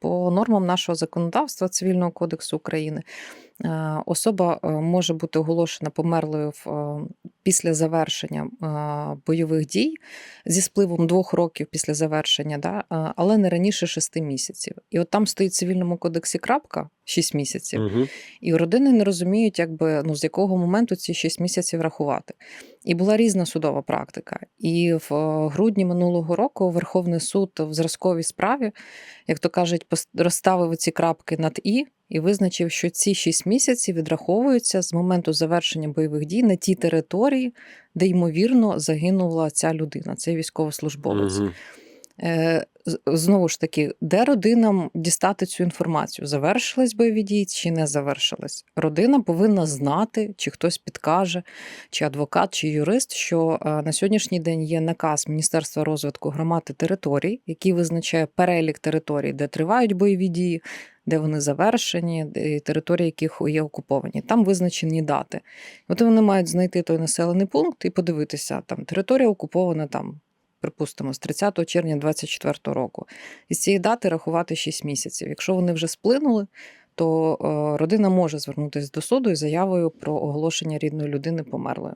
По нормам нашого законодавства Цивільного кодексу України особа е, може бути оголошена померлою в, е, після завершення е, бойових дій зі спливом двох років після завершення, да, е, але не раніше шести місяців. І от там стоїть в цивільному кодексі крапка 6 місяців. Угу. І родини не розуміють, якби ну з якого моменту ці 6 місяців рахувати. І була різна судова практика. І в е, грудні минулого року Верховний суд в зразковій справі, як то кажуть, розставив ці крапки над і. І визначив, що ці 6 місяців відраховуються з моменту завершення бойових дій на тій території, де ймовірно загинула ця людина, цей військовослужбовець. Угу. Е, Знову ж таки, де родинам дістати цю інформацію? Завершились бойові дії чи не завершились? Родина повинна знати, чи хтось підкаже, чи адвокат, чи юрист, що е, на сьогоднішній день є наказ Міністерства розвитку громад і територій, який визначає перелік територій, де тривають бойові дії, де вони завершені, території, яких є окуповані. Там визначені дати. От вони мають знайти той населений пункт і подивитися, там територія окупована там припустимо, з 30 червня 2024 року. І з цієї дати рахувати 6 місяців. Якщо вони вже сплинули, то е, родина може звернутися до суду із заявою про оголошення рідної людини померлою.